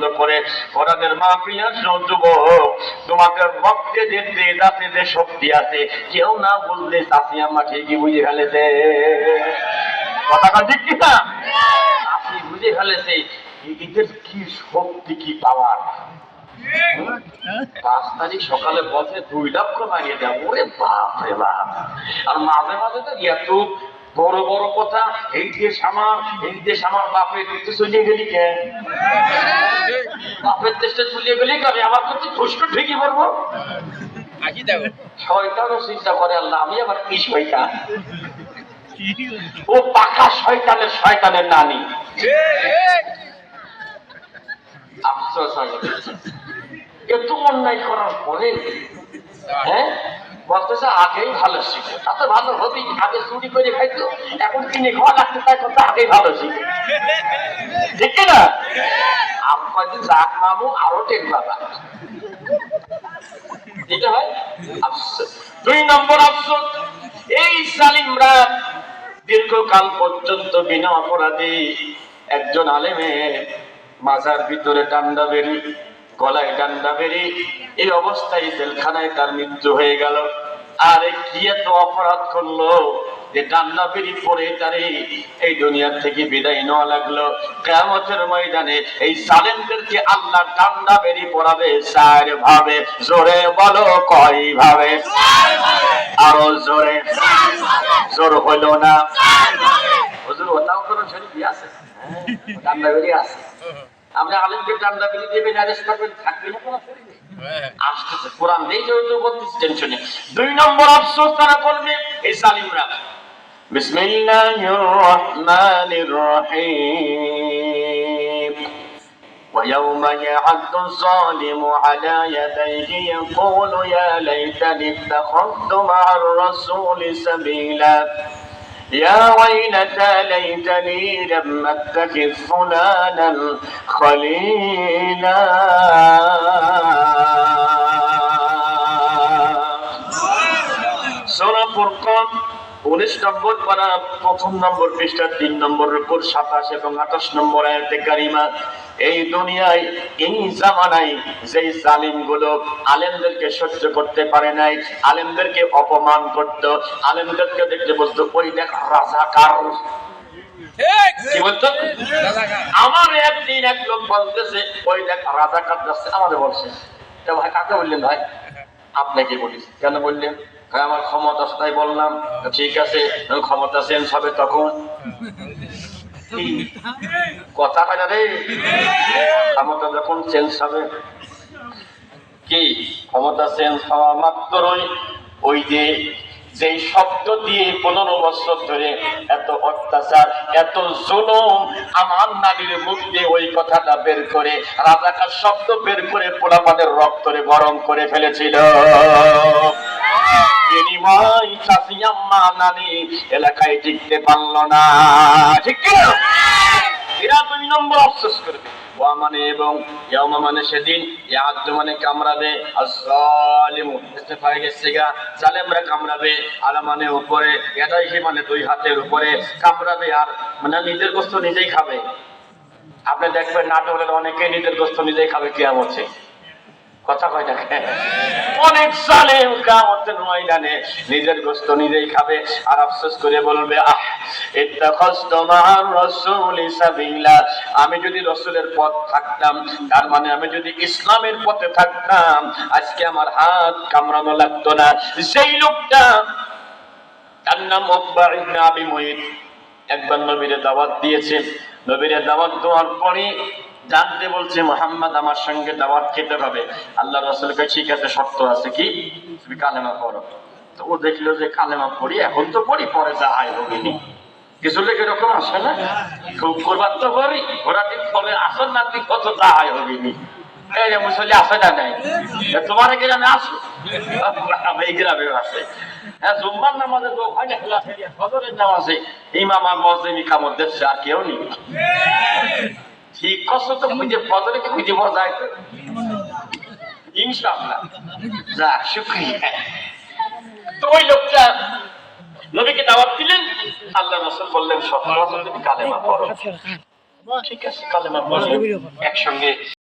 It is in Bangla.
বন্ধ করে। কোরআনের মাহফিল যুবক, তোমাদের যে তেজ আছে, যে শক্তি আছে, কেউ না বললে চাষি আম্মা ঠিকই বুঝে ফেলেছে। কথাটা ঠিক কিনা আপনি বুঝে ফেলেছে, এদের কি শক্তি, কি পাওয়ার? পাঁচ তারিখ সকালে বসে দুই লক্ষ মারিয়ে দেয়। ওরে বাপ রে বাপ। আর মাঝে মাঝে তো এত বড় বড় কথা এই দেশ আমার এই দেশ আমার বাপের দেশে চলিয়ে গেলি কে? বাপের দেশে চলিয়ে গেলি আমি আমার কাছে ঘুষটা ঠিকই পারব শয়তানও চিন্তা করে আল্লাহ আমি আবার কি শয়তান? ও পাকা শয়তানের শয়তানের নানি। আফসোস হয়ে। এত অন্যায় করার পরে হ্যাঁ? বলতেছে আগেই ভালো শিখে। তাতে ভালো হবেই, আগে চুরি করে খাইতো, এখন কিনে খাওয়া লাগতে তাই করতে আগেই ভালো শিখে। ঠিক না? কয়েকদিন রাগ মামু আরও টেক বাবা এটা হয় আফসোস। দুই নম্বর আফসোস, এই সালিমরা দীর্ঘকাল পর্যন্ত বিনা অপরাধী একজন আলেমের মাজার ভিতরে ডান্ডা বেরি গলায় ডান্ডা বেরি এই অবস্থায় জেলখানায় তার মৃত্যু হয়ে গেল। আর কি এত অপরাধ করল যে ডান্ডা বেরি পরে তারে এই দুনিয়ার থেকে বিদায় নেওয়া লাগল। কেমতের ময়দানে এই সালেমদেরকে আল্লাহ ডান্ডা বেরি পড়াবে চার ভাবে। জোরে বলো কয় ভাবে? আরও জোরে। জোর হইল না। হুজুর, ওটাও কোনো শরীফ আছে? ডান্ডা বেরি আছে। আপনি আলেমকে ডান্ডা বেরি দেবেন অ্যারেস্ট করবেন থাকবে না কোনো শরীরে আসতেছে কোরআন দিয়ে যেহেতু বলতেছে টেনশনে দুই নম্বর আফসোস তারা করবে এই সালিমরা بسم الله الرحمن الرحيم ويوم يعد الظالم على يديه يقول يا ليتني اتخذت مع الرسول سبيلا يا ويلتى ليتني لم اتخذ فلانا خليلا সূরা ফুরকান উনিশ নম্বর পারা প্রথম নম্বর পৃষ্ঠা তিন নম্বরের উপর সাতাশ এবং আঠাশ নম্বর আয়াতে কারিমা। এই দুনিয়ায় এই জামানায়গুলো আলেমদেরকে সহ্য করতে পারে নাই আলেমদেরকে অপমান করত আলেমদেরকে দেখতে বলতো ওই দেখ রাজাকার। ঠিক। কি বলতো? আমার একদিন এক লোক বলতেছে ওই দেখ রাজাকার যাচ্ছে। আমাদের বলছে তা ভাই কাকে বললেন ভাই? আপনাকে বলিস কেন বললেন? আমার ক্ষমতা তাই বললাম। ঠিক আছে ক্ষমতা চেঞ্জ হবে তখন? কথা হয় রে। ক্ষমতা যখন চেঞ্জ হবে। কি? ক্ষমতা চেঞ্জ হওয়া মাত্রই ওই যে, যেই শব্দ দিয়ে পনেরো বছর ধরে এত অত্যাচার, এত জুলুম আমার নারীর মুখ দিয়ে ওই কথাটা বের করে, রাজাকার শব্দ বের করে পোলাপাদের রক্তরে গরম করে ফেলেছিল। বিনিময় চাষি আম্মা নানি, এলাকায় টিকতে পারল না। ঠিক? এরা দুই নম্বর করবে। ওয়া মানে এবং ইয়াউমা মানে সেদিন মানে কামড়াবে আজ-জালিমু জালেমরা কামড়াবে আলা মানে উপরে সে মানে দুই হাতের উপরে কামড়াবে আর মানে নিজের গোস্ত নিজেই খাবে। আপনি দেখবেন নাটকের অনেকে নিজের গোস্ত নিজেই খাবে, কিয়ামতে কথা কয় না অনেক কামতের ময়দানে নিজের গোস্ত নিজেই খাবে আর আফসোস করে বলবে, আহ আমি যদি রসুলের পথ থাকতাম, তার মানে আমি যদি ইসলামের পথে থাকতাম, আজকে আমার হাত কামড়ানো লাগতো না। সেই লোকটা, তার নাম ইবনে আবি একবার নবীরে দাওয়াত দিয়েছে। নবীরে দাওয়াত দেওয়ার পরে জানতে বলছে, মোহাম্মদ, আমার সঙ্গে দাওয়াত খেতে হবে। আল্লাহ রসুলকে ঠিক আছে, শর্ত আছে কি? তুমি কালেমা পড়ো। তো ও দেখল যে কালেমা পড়ি, এখন তো পড়ি, পরে যা হয় হবিনি কিছু লোক এরকম আসে না? খুব করবার তো পারি ঘোড়াটি ফলে আসন না তুই কত যা হয় হবিনি এই মুসলি আসে না নাই? তোমার গ্রামে আসো এই গ্রামে আছে হ্যাঁ জুম্মার নামাজে তো ওখানে খেলা ফেরিয়া নামাজে। ইমাম আর মজলিমি কামড় আর কেউ নেই। কষ্ট তো খুঁজে কি খুঁজে পাওয়া যায় তো? ইনশাআল্লাহ। যাক তো ওই লোকটা নবীকে দাওয়াত দিলেন, আল্লাহ রসুল বললেন তুমি কালেমা পড়ো। ঠিক আছে, কালেমা পড়ো একসঙ্গে